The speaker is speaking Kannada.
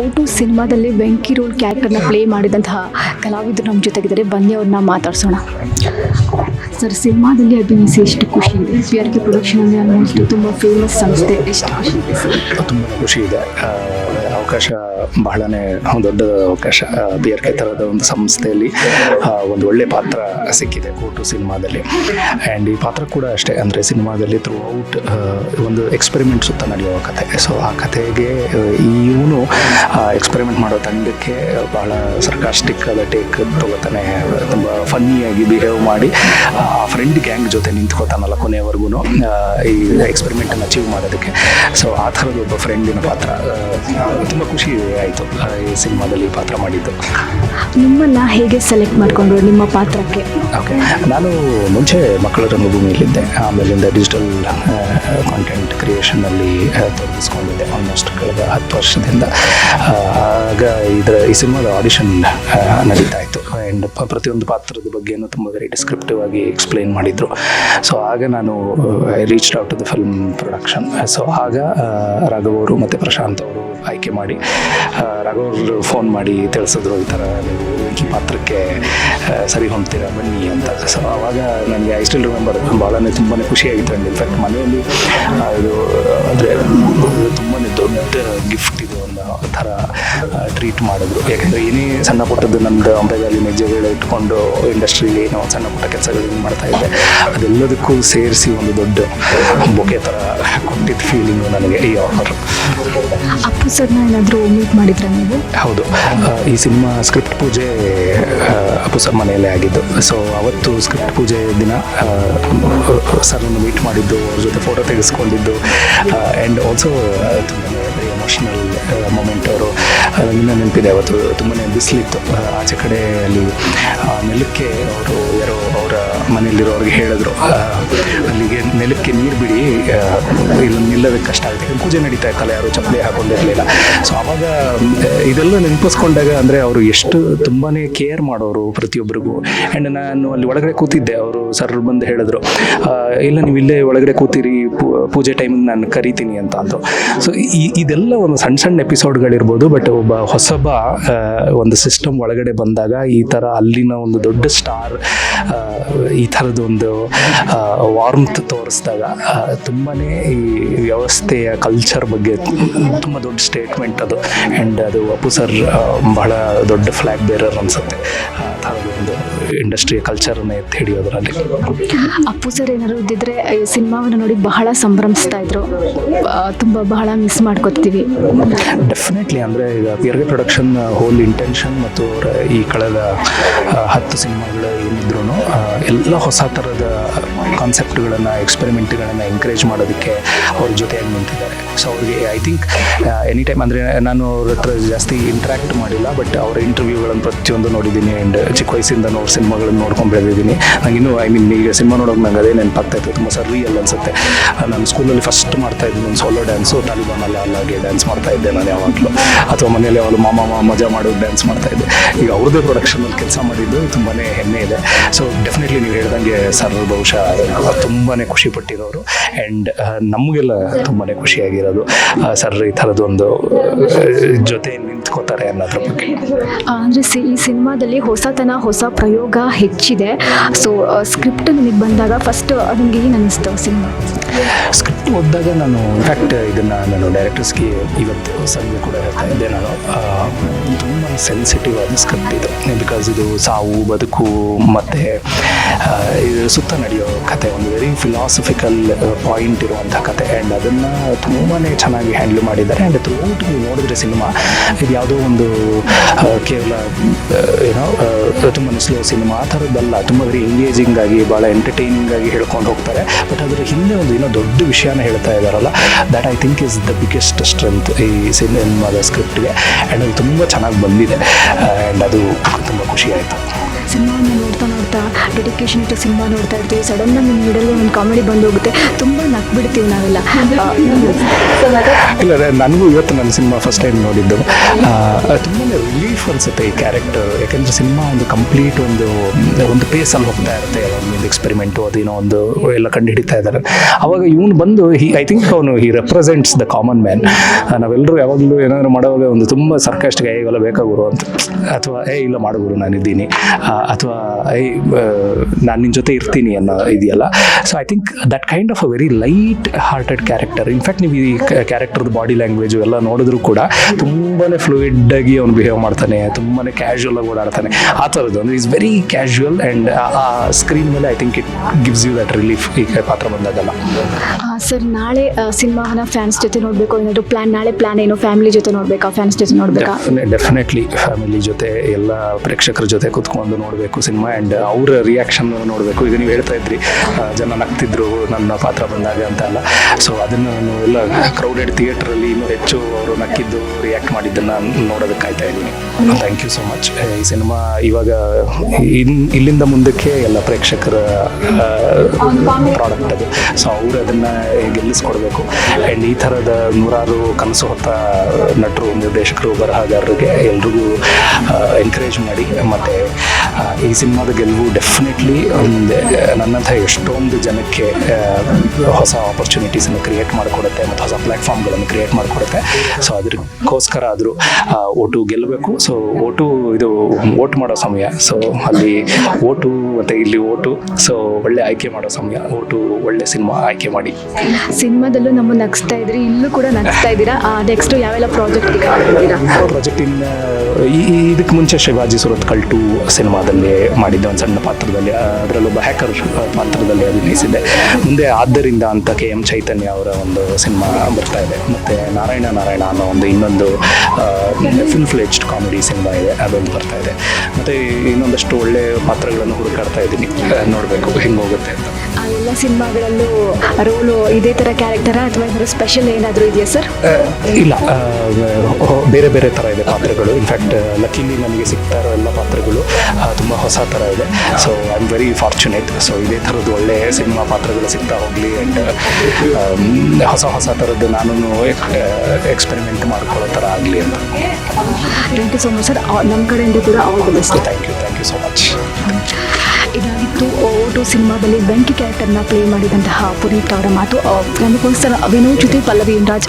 ಓಟು ಸಿನಿಮಾದಲ್ಲಿ ವೆಂಕಿ ರೋಲ್ ಕ್ಯಾರೆಕ್ಟರ್ನ ಪ್ಲೇ ಮಾಡಿದಂತಹ ಕಲಾವಿದರು ನಮ್ಮ ಜೊತೆಗಿದ್ದಾರೆ. ಬನ್ನಿ ಅವ್ರನ್ನ ಮಾತಾಡ್ಸೋಣ. ಸರ್, ಸಿನಿಮಾದಲ್ಲಿ ಅಭಿನಯಿಸಿ ಎಷ್ಟು ಖುಷಿ ಇದೆ? ಪಿ ಆರ್ ಕೆ ಪ್ರೊಡಕ್ಷನ್ ಅಂದರೆ ಆಲ್ಮೋಸ್ಟ್ ತುಂಬ ಫೇಮಸ್ ಸಂಸ್ಥೆ ಎಷ್ಟು ಖುಷಿ ಇದೆ ತುಂಬ ಖುಷಿ ಇದೆ. ಅವಕಾಶ ಬಹಳನೇ ದೊಡ್ಡ ಅವಕಾಶ ಬಿ ಆರ್ ಕೆ ಥರದ ಒಂದು ಸಂಸ್ಥೆಯಲ್ಲಿ ಒಂದು ಒಳ್ಳೆ ಪಾತ್ರ ಸಿಕ್ಕಿದೆ ಕೋಟು ಸಿನಿಮಾದಲ್ಲಿ. ಆ್ಯಂಡ್ ಈ ಪಾತ್ರ ಕೂಡ ಅಷ್ಟೇ, ಅಂದರೆ ಸಿನಿಮಾದಲ್ಲಿ ಥ್ರೂ ಔಟ್ ಒಂದು ಎಕ್ಸ್ಪೆರಿಮೆಂಟ್ ಸುತ್ತ ನಡೆಯುವ ಕಥೆ. ಸೊ ಆ ಕಥೆಗೆ ಇವನು ಎಕ್ಸ್ಪೆರಿಮೆಂಟ್ ಮಾಡೋ ತಂಡಕ್ಕೆ ಬಹಳ ಸರ್ಕಾಸ್ಟಿಕ್ ಆದ ಟೇಕ್ ತಗೋತಾನೆ, ತುಂಬ ಫನ್ನಿಯಾಗಿ ಬಿಹೇವ್ ಮಾಡಿ ಫ್ರೆಂಡ್ ಗ್ಯಾಂಗ್ ಜೊತೆ ನಿಂತ್ಕೋತಾನಲ್ಲ ಕೊನೆಯವರೆಗೂ ಈ ಎಕ್ಸ್ಪೆರಿಮೆಂಟನ್ನು ಅಚೀವ್ ಮಾಡೋದಕ್ಕೆ. ಸೊ ಆ ಥರದ ಒಬ್ಬ ಫ್ರೆಂಡಿನ ಪಾತ್ರ ತುಂಬ ಖುಷಿ ಆಯಿತು ಈ ಸಿನಿಮಾದಲ್ಲಿ ಪಾತ್ರ ಮಾಡಿದ್ದು. ನಿಮ್ಮನ್ನು ಹೇಗೆ ಸೆಲೆಕ್ಟ್ ಮಾಡಿಕೊಂಡ್ರು ನಿಮ್ಮ ಪಾತ್ರಕ್ಕೆ? ಓಕೆ ನಾನು ಮುಂಚೆ ಮಕ್ಕಳ ರಂಗಭೂಮಿಯಲ್ಲಿದ್ದೆ ಆಮೇಲಿಂದ ಡಿಜಿಟಲ್ ಕಾಂಟೆಂಟ್ ಕ್ರಿಯೇಷನಲ್ಲಿ ತೊಡಗಿಸ್ಕೊಂಡಿದ್ದೆ. ಆಲ್ಮೋಸ್ಟ್ ಕಳೆದ ಹತ್ತು ವರ್ಷದಿಂದ. ಆಗ ಇದರ ಈ ಸಿನಿಮಾದ ಆಡಿಷನ್ ನಡೀತಾ ಇತ್ತು. ಆ್ಯಂಡ್ ಪ್ರತಿಯೊಂದು ಪಾತ್ರದ ಬಗ್ಗೆ ತುಂಬ ವೆರಿ ಡಿಸ್ಕ್ರಿಪ್ಟಿವ್ ಆಗಿ ಎಕ್ಸ್ಪ್ಲೈನ್ ಮಾಡಿದರು. ಸೊ ಆಗ ನಾನು I reach out to the film production so ಆಗ ರಾಘವರು ರಾಘವ್ ಅವರು ಮತ್ತು ಪ್ರಶಾಂತ್ ಅವರು ಆಯ್ಕೆ ಮಾಡಿ ರಾಘವ್ರು ಫೋನ್ ಮಾಡಿ ತಿಳಿಸಿದ್ರು ಈ ಥರ ನೀವು ಪಾತ್ರಕ್ಕೆ ಸರಿ ಹೊಂದ್ತೀರಾ, ಬನ್ನಿ ಅಂತ. ಸೊ ಆವಾಗ ನನಗೆ ಐ ಸ್ಟಿಲ್ ರಿಮೆಂಬರ್ ಭಾಳನೇ ತುಂಬಾ ಖುಷಿಯಾಗಿತ್ತು ನನಗೆ ಇನ್ಫ್ಯಾಕ್ಟ್ ಮನೆಯಲ್ಲಿ ಇದು, ಅಂದರೆ ತುಂಬಾ ದೊಡ್ಡ ಗಿಫ್ಟ್ ಇದು, ಒಂದು ಥರ ಟ್ರೀಟ್ ಮಾಡಿದ್ರು. ಯಾಕಂದರೆ ಏನೇ ಸಣ್ಣ ಪುಟ್ಟದ್ದು ನಮ್ಮದು ಅಂಬೆಗಾಲಿ ಹೆಜ್ಜೆಗಳು ಇಟ್ಕೊಂಡು ಇಂಡಸ್ಟ್ರೀಲಿ ಏನೋ ಸಣ್ಣ ಪುಟ್ಟ ಕೆಲಸಗಳನ್ನು ಮಾಡ್ತಾ ಇದ್ದೆ. ಅದೆಲ್ಲದಕ್ಕೂ ಸೇರಿಸಿ ಒಂದು ದೊಡ್ಡ, ಬೊಕೆ ಥರ ಕೊಟ್ಟಿದ್ದ ಫೀಲಿಂಗು ನನಗೆ, ಈ ಆಫರ್ ಸರ್ನ ಏನಾದರೂ ಮೀಟ್ ಮಾಡಿದ್ರ ನೀವು? ಹೌದು. ಈ ಸಿನಿಮಾ ಸ್ಕ್ರಿಪ್ಟ್ ಪೂಜೆ ಅಪ್ಪು ಸರ್ ಮನೆಯಲ್ಲೇ ಆಗಿದ್ದು. ಸೊ ಅವತ್ತು ಸ್ಕ್ರಿಪ್ಟ್ ಪೂಜೆ ದಿನ ಸರ್ ಮೀಟ್ ಮಾಡಿದ್ದು, ಅವ್ರ ಜೊತೆ ಫೋಟೋ ತೆಗೆಸ್ಕೊಂಡಿದ್ದು ಆ್ಯಂಡ್ ಆಲ್ಸೋ ತುಂಬಾ ಎಮೋಷ್ನಲ್ ಮೊಮೆಂಟ್ ಅವರು ಇನ್ನೂ ನೆನಪಿದೆ ಅವತ್ತು ತುಂಬಾ ಬಿಸಿಲಿತ್ತು. ಆಚೆ ಕಡೆ ಅಲ್ಲಿ ನೆಲಕ್ಕೆ ಅವರು ಯಾರೋ ಅವರ ಮನೆಯಲ್ಲಿರೋರಿಗೆ ಹೇಳಿದ್ರು ಅಲ್ಲಿಗೆ ನೆಲಕ್ಕೆ ನೀರು ಬಿಡಿ ಇಲ್ಲಿ ನಿಲ್ಲೋದಕ್ಕೆ ಕಷ್ಟ ಆಗುತ್ತೆ. ಪೂಜೆ ನಡೀತಾ ಇತ್ತಲ್ಲ, ಯಾರು ಚಪ್ಪಲಿ ಹಾಕೊಂಡಿರಲಿಲ್ಲ. ಸೊ ಆವಾಗ, ಇದೆಲ್ಲ ನೆನಪಿಸ್ಕೊಂಡಾಗ ಅಂದರೆ ಅವರು ಎಷ್ಟು ತುಂಬಾ ಕೇರ್ ಮಾಡೋರು ಪ್ರತಿಯೊಬ್ಬರಿಗೂ. ಆ್ಯಂಡ್ ನಾನು ಅಲ್ಲಿ ಒಳಗಡೆ ಕೂತಿದ್ದೆ, ಅವರು ಸರ್ ಬಂದು ಹೇಳಿದ್ರು ಇಲ್ಲ, ನೀವು ಇಲ್ಲೇ ಒಳಗಡೆ ಕೂತಿರಿ ಪೂಜೆ ಟೈಮಿಗೆ ನಾನು ಕರಿತೀನಿ ಅಂತ ಅಂದರು. ಸೊ ಇದೆಲ್ಲ ಒಂದು ಸಣ್ಣ ಸಣ್ಣ ಎಪಿಸೋಡ್ಗಳಿರ್ಬೋದು ಬಟ್ ಒಬ್ಬ ಹೊಸಬ ಒಂದು ಸಿಸ್ಟಮ್ ಒಳಗಡೆ ಬಂದಾಗ ಈ ಥರ ಅಲ್ಲಿನ ಒಂದು ದೊಡ್ಡ ಸ್ಟಾರ್ ಈ ಥರದ ಒಂದು ವಾರ್ಮ್ತ್ ತೋರಿಸಿದಾಗ ತುಂಬಾ ಈ ವ್ಯವಸ್ಥೆಯ ಕಲ್ಚರ್ ಬಗ್ಗೆ ತುಂಬ ದೊಡ್ಡ ಸ್ಟೇಟ್ಮೆಂಟ್ ಅದು. ಆ್ಯಂಡ್ ಅದು ಅಪ್ಪು ಸರ್ ಬಹಳ ದೊಡ್ಡ ಫ್ಲ್ಯಾಗ್ ಬೇರರ್ ಅನಿಸುತ್ತೆ. ಇಂಡಸ್ಟ್ರಿಯ ಕಲ್ಚರನ್ನು ಎತ್ತಿ ಹಿಡಿಯೋದ್ರಲ್ಲಿ. ಅಪ್ಪು ಸರ್ ಏನಾದ್ರು ಇದ್ದಿದ್ರೆ ಈ ಸಿನಿಮಾವನ್ನು ನೋಡಿ ಬಹಳ ಸಂಭ್ರಮಿಸ್ತಾ ಇದ್ರು. ತುಂಬ ಬಹಳ ಮಿಸ್ ಮಾಡ್ಕೊತೀವಿ. ಡೆಫಿನೆಟ್ಲಿ ಅಂದರೆ ಈಗ ಪಿಯರ್ಗೆ ಪ್ರೊಡಕ್ಷನ್ ಹೋಲ್ ಇಂಟೆನ್ಷನ್ ಮತ್ತು ಈ ಕಳೆದ ಹತ್ತು ಸಿನಿಮಾಗಳು ಏನಿದ್ರು ಎಲ್ಲ ಹೊಸ ಥರದ ಕಾನ್ಸೆಪ್ಟ್ಗಳನ್ನು ಎಕ್ಸ್ಪೆರಿಮೆಂಟ್ಗಳನ್ನು ಎನ್ಕರೇಜ್ ಮಾಡೋದಕ್ಕೆ ಅವ್ರ ಜೊತೆಯಾಗಿ ನಿಂತಿದ್ದಾರೆ. ಸೊ ಅವ್ರಿಗೆ ಐ ಥಿಂಕ್ ಎನಿ ಟೈಮ್ ಅಂದರೆ ನಾನು ಅವ್ರ ಹತ್ರ ಜಾಸ್ತಿ ಇಂಟ್ರ್ಯಾಕ್ಟ್ ಮಾಡಿಲ್ಲ ಬಟ್ ಅವರ ಇಂಟರ್ವ್ಯೂಗಳನ್ನು ಪ್ರತಿಯೊಂದು ನೋಡಿದ್ದೀನಿ ಆ್ಯಂಡ್ ಚಿಕ್ಕ ವಯಸ್ಸಿಂದ ಅವ್ರ ಸಿನಿಮಾಗಳನ್ನು ನೋಡ್ಕೊಂಡು ಬೆಳೆದಿದ್ದೀನಿ. ಇನ್ನೂ ಐ ಮೀನ್ ಈಗ ಸಿನಿಮಾ ನೋಡೋಕೆ ನಂಗೆ ಅದೇ ನೆನಪಾಗ್ತಾ ಇತ್ತು. ತುಂಬ ಸರ್ರಿಯಲ್ ಅನಿಸುತ್ತೆ. ನಾನು ಸ್ಕೂಲಲ್ಲಿ ಫಸ್ಟ್ ಮಾಡ್ತಾ ಇದ್ದೀನಿ ಒಂದು ಸೋಲೋ ಡ್ಯಾನ್ಸು ತಾಲಿಬಾನ್ ಅಲ್ಲ, ಅಲ್ಲಾಗೆ ಡ್ಯಾನ್ಸ್ ಮಾಡ್ತಾ ಇದ್ದೆ ನಾನು ಯಾವಾಗಲೂ. ಅಥವಾ ಮನೆಯಲ್ಲಿ ಅವಳು ಮಾಮ ಮಜಾ ಮಾಡೋದು ಡ್ಯಾನ್ಸ್ ಮಾಡ್ತಾ ಇದ್ದೆ. ಈಗ ಅವ್ರದ್ದೇ ಪ್ರೊಡಕ್ಷನಲ್ಲಿ ಕೆಲಸ ಮಾಡಿದ್ದು ತುಂಬಾ ಹೆಮ್ಮೆ ಇದೆ. ಸೊ ಡೆಫಿನೆಟ್ಲಿ ನೀವು ಹೇಳ್ದಂಗೆ ಸರ್ ಬಹುಶಃ ತುಂಬಾ ಖುಷಿ ಪಟ್ಟಿರೋರು. ಆ್ಯಂಡ್ ನಮಗೆಲ್ಲ ತುಂಬಾ ಖುಷಿಯಾಗಿರೋದು ಸರ್ ಈ ಥರದೊಂದು ಜೊತೆ ನಿಂತ್ಕೋತಾರೆ ಅನ್ನೋದ್ರ ಬಗ್ಗೆ. ಅಂದರೆ ಸಿ ಈ ಸಿನಿಮಾದಲ್ಲಿ ಹೊಸತನ ಹೊಸ ಪ್ರಯೋಗ ಹೆಚ್ಚಿದೆ. ಸೊ ಸ್ಕ್ರಿಪ್ಟ್ ನನಗೆ ಬಂದಾಗ ಫಸ್ಟ್ ನನಗೆ ಏನು ಅನ್ನಿಸ್ತು ಸಿನಿಮಾ? ಸ್ಕ್ರಿಪ್ಟ್ ಓದಿದಾಗ ನಾನು ಇನ್ಫ್ಯಾಕ್ಟ್ ಇದನ್ನು ನಾನು ಡೈರೆಕ್ಟರ್ಸ್ಗೆ ಇವತ್ತು ಸಂಜೆ ಕೂಡ ಹೇಳ್ತಾ ಇದ್ದೆ ನಾನು. ಸೆನ್ಸಿಟಿವ್ ಆದ ಸ್ಕ್ರಿಪ್ಟ್ ಇದು. ಬಿಕಾಸ್ ಇದು ಸಾವು, ಬದುಕು, ಮತ್ತು ಇದು ಸುತ್ತ ನಡೆಯೋ ಕತೆ, ಒಂದು ವೆರಿ ಫಿಲಾಸಫಿಕಲ್ ಪಾಯಿಂಟ್ ಇರುವಂಥ ಕತೆ. ಆ್ಯಂಡ್ ಅದನ್ನು ತುಂಬಾ ಚೆನ್ನಾಗಿ ಹ್ಯಾಂಡ್ಲ್ ಮಾಡಿದ್ದಾರೆ. ಆ್ಯಂಡ್ ಥ್ರೂಔಟ್ ನೀವು ನೋಡಿದ್ರೆ ಸಿನಿಮಾ ಇದು ಯಾವುದೋ ಒಂದು ಕೇವಲ ಏನೋ ತುಂಬ ಸ್ಲೋ ಸಿನಿಮಾ ಆ ಥರದ್ದಲ್ಲ. ತುಂಬ ವೆರಿ ಎಂಗೇಜಿಂಗ್ ಆಗಿ ಭಾಳ ಎಂಟರ್ಟೈನಿಂಗ್ ಆಗಿ ಹೇಳ್ಕೊಂಡು ಹೋಗ್ತಾರೆ. ಬಟ್ ಅದರ ಹಿಂದೆ ಒಂದು ಏನೋ ದೊಡ್ಡ ವಿಷಯನ ಹೇಳ್ತಾ ಇದ್ದಾರಲ್ಲ that I think is the biggest strength ಈ ಸಿನಿಮಾದ ಸ್ಕ್ರಿಪ್ಟ್ಗೆ ಆ್ಯಂಡ್ ಅದು ತುಂಬ ಚೆನ್ನಾಗಿ ಬಂದಿದೆ. ಆ್ಯಂಡ್ ಅದು ತುಂಬ ಖುಷಿ ಆಯಿತು. ಸಿನಿಮಾವನ್ನು ನೋಡ್ತಾ ನೋಡ್ತಾ ಡೆಡಿಕೇಶನ್ ಇಟ್ಟು ಸಿನಿಮಾ ನೋಡ್ತಾ ಇರ್ತೀವಿ. ಸಡನ್ನಾಗಿ ನಿಮ್ಮ ಮಿಡಲ್ಲಿ ಒಂದು ಕಾಮಿಡಿ ಬಂದು ಹೋಗುತ್ತೆ. ತುಂಬ ನಕ್ಬಿಡ್ತೀವಿ ನಾವೆಲ್ಲ. ಇಲ್ಲ ಅದೇ ನನಗೂ ಇವತ್ತು ನನ್ನ ಸಿನಿಮಾ ಫಸ್ಟ್ ಟೈಮ್ ನೋಡಿದ್ದು. ತುಂಬಾ ರಿಲೀಫ್ ಅನಿಸುತ್ತೆ ಈ ಕ್ಯಾರೆಕ್ಟರ್ ಯಾಕಂದರೆ ಸಿನಿಮಾ ಒಂದು ಕಂಪ್ಲೀಟ್ ಒಂದು ಒಂದು ಪೇಸಲ್ಲಿ ಹೋಗ್ತಾ ಇರುತ್ತೆ. ಒಂದು ಎಕ್ಸ್ಪೆರಿಮೆಂಟು ಅದೇನೋ ಒಂದು ಎಲ್ಲ ಕಂಡು ಹಿಡಿತಾ ಇದ್ದಾರೆ. ಅವಾಗ ಇವನು ಬಂದು ಹಿ ಐ ಥಿಂಕ್ ಅವನು he represents the common man ನಾವೆಲ್ಲರೂ ಯಾವಾಗಲೂ ಏನಾದರೂ ಮಾಡುವಾಗ ಒಂದು ತುಂಬ ಸರ್ಕಾಸ್ಟಿಗೆ ಇವೆಲ್ಲ ಬೇಕಾಗುರು ಅಂತ. ಅಥವಾ ಏ ಇಲ್ಲ ಮಾಡಗುರು ನಾನಿದ್ದೀನಿ. ಅಥವಾ ಏ ನಾನು ನಿನ್ನ ಜೊತೆ ಇರ್ತೀನಿ ಅನ್ನೋ ಇದೆಯಲ್ಲ? So I think that kind of a very light hearted character in fact ನೀವು ಈ ಕ್ಯಾರೆಕ್ಟರ್ದು ಬಾಡಿ ಲ್ಯಾಂಗ್ವೇಜು ಎಲ್ಲ ನೋಡಿದ್ರು ಕೂಡ ತುಂಬಾ ಫ್ಲೂಯಿಡ್ ಆಗಿ ಅವನು ಬಿಹೇವ್ ಮಾಡ್ತಾನೆ ತುಂಬಾ ಕ್ಯಾಶುವಲ್ ಆಗಿ ಓಡಾಡ್ತಾನೆ. ಆ ಥರದ್ದು ಅಂದರೆ ಈಸ್ ವೆರಿ ಕ್ಯಾಶುವಲ್ ಆ್ಯಂಡ್ ಆ ಸ್ಕ್ರೀನ್ ಮೇಲೆ I think it gives you that relief ಈ ಪಾತ್ರ ಬಂದಾಗಲ್ಲ. ಸರ್ ನಾಳೆ ಸಿನಿಮಾನ ಫ್ಯಾನ್ಸ್ ಜೊತೆ ನೋಡಬೇಕು ಏನಾದರೂ ಪ್ಲಾನ್ ನಾಳೆ ಪ್ಲ್ಯಾನ್ ಏನು ಫ್ಯಾಮಿಲಿ ಜೊತೆ ನೋಡಬೇಕಾ ಫ್ಯಾನ್ಸ್ ಜೊತೆ ನೋಡಬೇಕಾ? ಡೆಫಿನೆಟ್ಲಿ ಫ್ಯಾಮಿಲಿ ಜೊತೆ ಎಲ್ಲ ಪ್ರೇಕ್ಷಕರ ಜೊತೆ ಕುತ್ಕೊಂಡು ನೋಡಬೇಕು ಸಿನಿಮಾ ಆ್ಯಂಡ್ ಅವರ ರಿಯಾಕ್ಷನ್ ನೋಡಬೇಕು. ಈಗ ನೀವು ಹೇಳ್ತಾ ಇದ್ರಿ ಜನ ನಗ್ತಿದ್ರು, ನನ್ನ ಪಾತ್ರ ಬಂದಾಗ ಅಂತ ಅಲ್ಲ. ಸೊ ಅದನ್ನು ನಾನು ಎಲ್ಲ ಕ್ರೌಡೆಡ್ ಥಿಯೇಟ್ರಲ್ಲಿ ಇನ್ನೂ ಹೆಚ್ಚು ಅವರು ನಕ್ಕಿದ್ದು ರಿಯಾಕ್ಟ್ ಮಾಡಿದ್ದನ್ನು ನೋಡೋದಕ್ಕೆ ಕಾಯ್ತಾ ಇದ್ದೀನಿ. ಥ್ಯಾಂಕ್ ಯು ಸೊ ಮಚ್ ಈ ಸಿನಿಮಾ ಇವಾಗ ಇಲ್ಲಿಂದ ಮುಂದಕ್ಕೆ ಎಲ್ಲ ಪ್ರೇಕ್ಷಕರ ಪ್ರಾಡಕ್ಟ್ ಅದು. ಸೊ ಅವರು ಅದನ್ನು ಗೆಲ್ಲಿಸ್ಕೊಡ್ಬೇಕು. ಆ್ಯಂಡ್ ಈ ಥರದ ನೂರಾರು ಕನಸು ಹೊತ್ತ ನಟರು, ನಿರ್ದೇಶಕರು, ಬರಹಗಾರರಿಗೆ ಎಲ್ರಿಗೂ ಎನ್ಕರೇಜ್ ಮಾಡಿ, ಮತ್ತು ಈ ಸಿನಿಮಾದ ಗೆಲುವು ಡೆಫಿನೆಟ್ಲಿ ಒಂದು ನನ್ನಂಥ ಎಷ್ಟೊಂದು ಜನಕ್ಕೆ ಹೊಸ ಆಪರ್ಚುನಿಟೀಸನ್ನು ಕ್ರಿಯೇಟ್ ಮಾಡಿಕೊಡುತ್ತೆ ಮತ್ತು ಹೊಸ ಪ್ಲ್ಯಾಟ್ಫಾರ್ಮ್ಗಳನ್ನು ಕ್ರಿಯೇಟ್ ಮಾಡಿಕೊಡುತ್ತೆ. ಸೊ ಅದಕ್ಕೋಸ್ಕರ ಆದರೂ ಓಟು ಗೆಲ್ಲಬೇಕು. ಸೊ ಓಟು ಇದು ಓಟ್ ಮಾಡೋ ಸಮಯ. ಸೊ ಅಲ್ಲಿ ಓಟು ಮತ್ತು ಇಲ್ಲಿ ಓಟು. ಸೊ ಒಳ್ಳೆ ಆಯ್ಕೆ ಮಾಡೋ ಸಮಯ. ಓಟು ಒಳ್ಳೆ ಸಿನಿಮಾ ಆಯ್ಕೆ ಮಾಡಿ. ಸಿನಿಮಾದಲ್ಲೂ ನಮ್ಮ ನಗಿಸ್ತಾ ಇದ್ರಿ ಇಲ್ಲೂ ಕೂಡ ನಗಿಸ್ತಾ ಇದ್ದೀರಾ? ನೆಕ್ಸ್ಟ್ ಯಾವೆಲ್ಲ ಪ್ರಾಜೆಕ್ಟ್ ಇದ್ದೀರಾ ಪ್ರಾಜೆಕ್ಟ್ ಇನ್ ಈ ಈ- ಇದಕ್ಕೆ ಮುಂಚೆ ಶಿವಾಜಿ ಸುರತ್ಕಲ್ ಟು ಸಿನಿಮಾದಲ್ಲಿ ಮಾಡಿದ್ದೆ ಒಂದು ಸಣ್ಣ ಪಾತ್ರದಲ್ಲಿ ಅದರಲ್ಲೊಬ್ಬ ಹ್ಯಾಕರ್ ಪಾತ್ರದಲ್ಲಿ ಅಭಿನಯಿಸಿದ್ದೆ. ಮುಂದೆ ಆದ್ದರಿಂದ ಅಂತ ಕೆ ಎಂ ಚೈತನ್ಯ ಅವರ ಒಂದು ಸಿನಿಮಾ ಬರ್ತಾ ಇದೆ. ಮತ್ತು ನಾರಾಯಣ ನಾರಾಯಣ ಅನ್ನೋ ಒಂದು ಇನ್ನೊಂದು ಫುಲ್ ಫ್ಲೆಜ್ಡ್ ಕಾಮಿಡಿ ಸಿನಿಮಾ ಇದೆ ಅದೊಂದು ಬರ್ತಾ ಇದೆ. ಮತ್ತು ಇನ್ನೊಂದಷ್ಟು ಒಳ್ಳೆ ಪಾತ್ರಗಳನ್ನು ಹುಡುಕಾಡ್ತಾ ಇದ್ದೀನಿ. ನೋಡಬೇಕು ಹೆಂಗೆ ಹೋಗುತ್ತೆ ಅಂತ. ಎಲ್ಲ ಸಿನಿಮಾಗಳಲ್ಲೂ ರೋಲು ಇದೇ ಥರ ಕ್ಯಾರೆಕ್ಟರಾ ಅಥವಾ ಸ್ಪೆಷಲ್ ಏನಾದರೂ ಇದೆಯಾ ಸರ್ ಇಲ್ಲ ಬೇರೆ ಬೇರೆ ಥರ ಇದೆ ಪಾತ್ರಗಳು. ಇನ್ಫ್ಯಾಕ್ಟ್ ಲಕ್ಕಿಲಿ ನನಗೆ ಸಿಗ್ತಾ ಇರೋ ಎಲ್ಲ ಪಾತ್ರಗಳು ತುಂಬ ಹೊಸ ಥರ ಇದೆ. So I am very fortunate so ಇದೇ ಥರದ್ದು ಒಳ್ಳೆ ಸಿನಿಮಾ ಪಾತ್ರಗಳು ಸಿಗ್ತಾ ಹೋಗಲಿ ಆ್ಯಂಡ್ ಹೊಸ ಹೊಸ ಥರದ್ದು ನಾನು ಎಕ್ಸ್ಪೆರಿಮೆಂಟ್ ಮಾಡ್ಕೊಳ್ಳೋ ಥರ ಆಗಲಿ ಅಂತ. Thank you so much sir ನಮ್ಮ ಕಡೆಯಿಂದ ಕೂಡ all the best thank you thank you so much ಇದಾಗಿತ್ತು ಓಟು ಸಿನಿಮಾದಲ್ಲಿ ಬೆಂಕಿ ಕ್ಯಾರೆಕ್ಟರ್ನ ಪ್ಲೇ ಮಾಡಿದಂತಹ ಪುನೀತ್ ಅವರ ಮಾತು. ನನಗೋಸ್ಕರ ಅಭಿನಯ ವಿನೋದ್ ಜೊತೆ ಪಲ್ಲವಿ ರಾಜ್